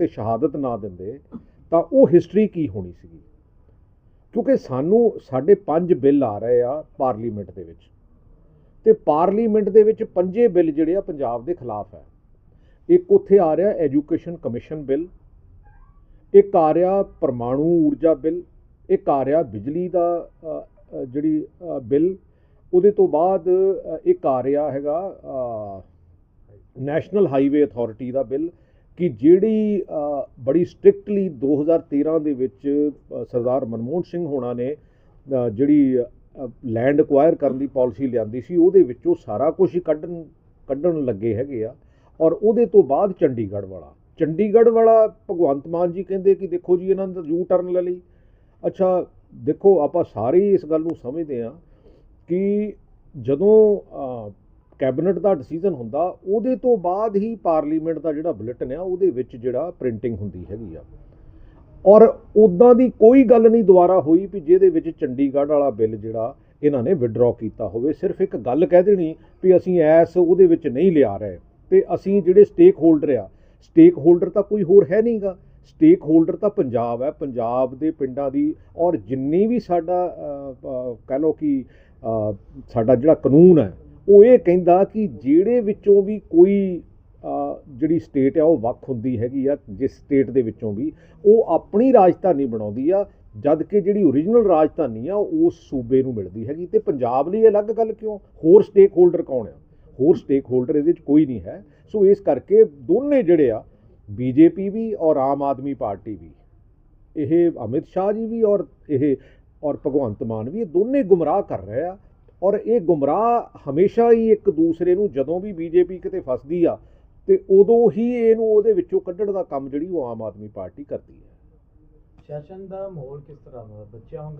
ਤੇ ਸ਼ਹਾਦਤ ਨਾ ਦਿੰਦੇ, ਤਾਂ ਉਹ ਹਿਸਟਰੀ ਕੀ ਹੋਣੀ ਸੀਗੀ? ਕਿਉਂਕਿ ਸਾਨੂੰ ਸਾਡੇ ਪੰਜ ਬਿੱਲ ਆ ਰਹੇ ਆ ਪਾਰਲੀਮੈਂਟ ਦੇ ਵਿੱਚ। ਤੇ ਪਾਰਲੀਮੈਂਟ ਦੇ ਵਿੱਚ ਪੰਜੇ ਬਿੱਲ ਜਿਹੜੇ ਆ ਪੰਜਾਬ ਦੇ ਖਿਲਾਫ ਹੈ। ਇੱਕ ਉੱਥੇ ਆ ਰਿਹਾ ਐਜੂਕੇਸ਼ਨ ਕਮਿਸ਼ਨ ਬਿੱਲ, ਇੱਕ ਆ ਰਿਹਾ ਪਰਮਾਣੂ ਊਰਜਾ ਬਿੱਲ, ਇੱਕ ਆ ਰਿਹਾ ਬਿਜਲੀ ਦਾ ਜਿਹੜੀ ਬਿੱਲ, ਉਹਦੇ ਤੋਂ ਬਾਅਦ ਇੱਕ ਆ ਰਿਹਾ ਹੈਗਾ ਨੈਸ਼ਨਲ ਹਾਈਵੇ ਅਥਾਰਟੀ ਦਾ ਬਿੱਲ ਕਿ ਜਿਹੜੀ ਬੜੀ ਸਟ੍ਰਿਕਟਲੀ 2013 ਦੇ ਵਿੱਚ ਸਰਦਾਰ ਮਨਮੋਹਨ ਸਿੰਘ ਹੋਣਾ ਨੇ ਜਿਹੜੀ ਲੈਂਡ ਅਕਵਾਇਰ ਕਰਨ ਦੀ ਪਾਲਿਸੀ ਲਿਆਂਦੀ ਸੀ, ਉਹਦੇ ਵਿੱਚੋਂ ਸਾਰਾ ਕੁਝ ਕੱਢਣ ਕੱਢਣ ਲੱਗੇ ਹੈਗੇ ਆ। ਔਰ ਉਹਦੇ ਤੋਂ ਬਾਅਦ ਚੰਡੀਗੜ੍ਹ ਵਾਲਾ। ਚੰਡੀਗੜ੍ਹ ਵਾਲਾ ਭਗਵੰਤ ਮਾਨ ਜੀ ਕਹਿੰਦੇ ਕਿ ਦੇਖੋ ਜੀ, ਇਹਨਾਂ ਦਾ ਯੂ ਟਰਨ ਲੈ ਲਈ। ਅੱਛਾ, ਦੇਖੋ, ਆਪਾਂ ਸਾਰੇ ਹੀ ਇਸ ਗੱਲ ਨੂੰ ਸਮਝਦੇ ਆ ਕਿ ਜਦੋਂ ਕੈਬਨਿਟ ਦਾ ਡਿਸੀਜਨ ਹੁੰਦਾ ਉਹਦੇ ਤੋਂ ਬਾਅਦ ਹੀ ਪਾਰਲੀਮੈਂਟ ਦਾ ਜਿਹੜਾ ਬੁਲੇਟਿਨ ਆ ਉਹਦੇ ਵਿੱਚ ਜਿਹੜਾ ਪ੍ਰਿੰਟਿੰਗ ਹੁੰਦੀ ਹੈਗੀ ਆ। ਔਰ ਉਦਾਂ ਦੀ ਕੋਈ ਗੱਲ ਨਹੀਂ ਦੁਬਾਰਾ ਹੋਈ ਵੀ ਜਿਹਦੇ ਵਿੱਚ ਚੰਡੀਗੜ੍ਹ ਵਾਲਾ ਬਿੱਲ ਜਿਹੜਾ ਇਹਨਾਂ ਨੇ ਵਿਡਰਾਅ ਕੀਤਾ ਹੋਵੇ। ਸਿਰਫ ਇੱਕ ਗੱਲ ਕਹਿ ਦੇਣੀ ਵੀ ਅਸੀਂ ਐਸ ਉਹਦੇ ਵਿੱਚ ਨਹੀਂ ਲਿਆ ਰਹੇ ਤੇ ਅਸੀਂ ਜਿਹੜੇ ਸਟੇਕ ਹੋਲਡਰ ਆ ਸਟੇਕ ਹੋਲਡਰ ਤਾਂ ਕੋਈ ਹੋਰ ਹੈ ਨਹੀਂਗਾ। ਸਟੇਕ ਹੋਲਡਰ ਤਾਂ ਪੰਜਾਬ ਹੈ ਪੰਜਾਬ ਦੇ ਪਿੰਡਾਂ ਦੀ ਔਰ ਜਿੰਨੀ ਵੀ ਸਾਡਾ ਅ, ਕਹਿ ਲਓ ਕਿ ਸਾਡਾ ਜਿਹੜਾ ਕਾਨੂੰਨ ਹੈ ਉਹ ਇਹ ਕਹਿੰਦਾ ਕਿ ਜਿਹੜੇ ਵਿੱਚੋਂ ਵੀ ਕੋਈ ਜਿਹੜੀ ਸਟੇਟ ਆ, ਉਹ ਵੱਖ ਹੁੰਦੀ ਹੈਗੀ ਆ, ਜਿਸ ਸਟੇਟ ਦੇ ਵਿੱਚੋਂ ਵੀ, ਉਹ ਆਪਣੀ ਰਾਜਧਾਨੀ ਬਣਾਉਂਦੀ ਆ, ਜਦ ਕਿ ਜਿਹੜੀ ਓਰੀਜਨਲ ਰਾਜਧਾਨੀ ਆ, ਉਹ ਉਸ ਸੂਬੇ ਨੂੰ ਮਿਲਦੀ ਹੈਗੀ ਤੇ ਪੰਜਾਬ ਲਈ ਅਲੱਗ ਗੱਲ ਕਿਉਂ? ਹੋਰ ਸਟੇਕ ਹੋਲਡਰ ਕੌਣ ਆ? ਹੋਰ ਸਟੇਕ ਹੋਲਡਰ ਇਹਦੇ ਵਿੱਚ ਕੋਈ ਨਹੀਂ ਹੈ। ਸੋ ਇਸ ਕਰਕੇ ਦੋਨੇ ਜਿਹੜੇ ਆ, ਬੀਜੇਪੀ ਵੀ ਔਰ ਆਮ ਆਦਮੀ ਪਾਰਟੀ ਵੀ, ਇਹ ਅਮਿਤ ਸ਼ਾਹ ਜੀ ਵੀ ਔਰ ਇਹ, ਔਰ ਭਗਵੰਤ ਮਾਨ ਵੀ, ਇਹ ਦੋਨੇ ਗੁੰਮਰਾਹ ਕਰ ਰਹੇ ਆ। ਔਰ ਇਹ ਗੁੰਮਰਾਹ ਹਮੇਸ਼ਾ ਹੀ ਇੱਕ ਦੂਸਰੇ ਨੂੰ ਜਦੋਂ ਵੀ ਬੀਜੇਪੀ ਕਿਤੇ ਫਸਦੀ ਆ, ਤੇ ਉਦੋਂ ਹੀ ਇਹਨੂੰ ਉਹਦੇ ਵਿੱਚੋਂ ਕੱਢਣ ਦਾ ਕੰਮ ਜਿਹੜੀ ਉਹ ਆਮ ਆਦਮੀ ਪਾਰਟੀ ਕਰਦੀ ਹੈ। ਸੈਸ਼ਨ ਦਾ ਮਾਹੌਲ ਕਿਸ ਤਰ੍ਹਾਂ ਦਾ? ਬੱਚਿਆਂ